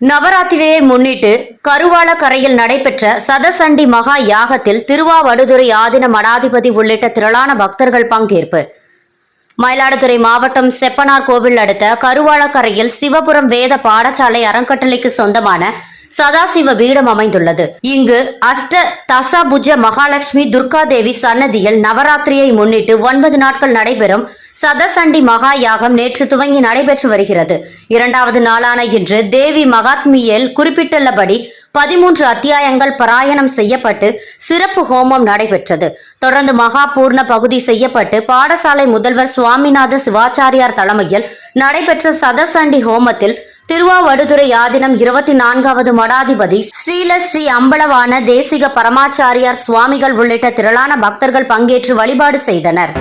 நவராத்திரியை முன்னிட்டு கருவாள கரையில் நடைபெற்ற சதசண்டி மகா யாகத்தில் திருவாவடுதுறை ஆதின மடாதிபதி உள்ளிட்ட திரளான பக்தர்கள் பங்கேற்பு. மயிலாடுதுறை மாவட்டம் செப்பனார் கோவில் அடுத்த கருவாளக்கரையில் சிவபுரம் வேத பாடசாலை அறங்கட்டளைக்கு சொந்தமான சதாசிவ பீடம் அமைந்துள்ளது. இங்கு அஷ்ட தசாபுஜ மகாலட்சுமி துர்காதேவி சன்னதியில் நவராத்திரியை முன்னிட்டு ஒன்பது நாட்கள் நடைபெறும் சதசண்டி மகா யாகம் நேற்று துவங்கி நடைபெற்று வருகிறது. இரண்டாவது நாளான இன்று தேவி மகாத்மியில் குறிப்பிட்டுள்ளபடி பதிமூன்று அத்தியாயங்கள் பராயணம் செய்யப்பட்டு சிறப்பு ஹோமம் நடைபெற்றது. தொடர்ந்து மகாபூர்ண பகுதி செய்யப்பட்டு பாடசாலை முதல்வர் சுவாமிநாத சிவாச்சாரியார் தலைமையில் நடைபெற்ற சதசண்டி ஹோமத்தில் திருவாவடுதுறை ஆதினம் இருபத்தி நான்காவது மடாதிபதி ஸ்ரீல ஸ்ரீ அம்பலவான தேசிக பரமாச்சாரியார் சுவாமிகள் உள்ளிட்ட திரளான பக்தர்கள் பங்கேற்று வழிபாடு செய்தனர்.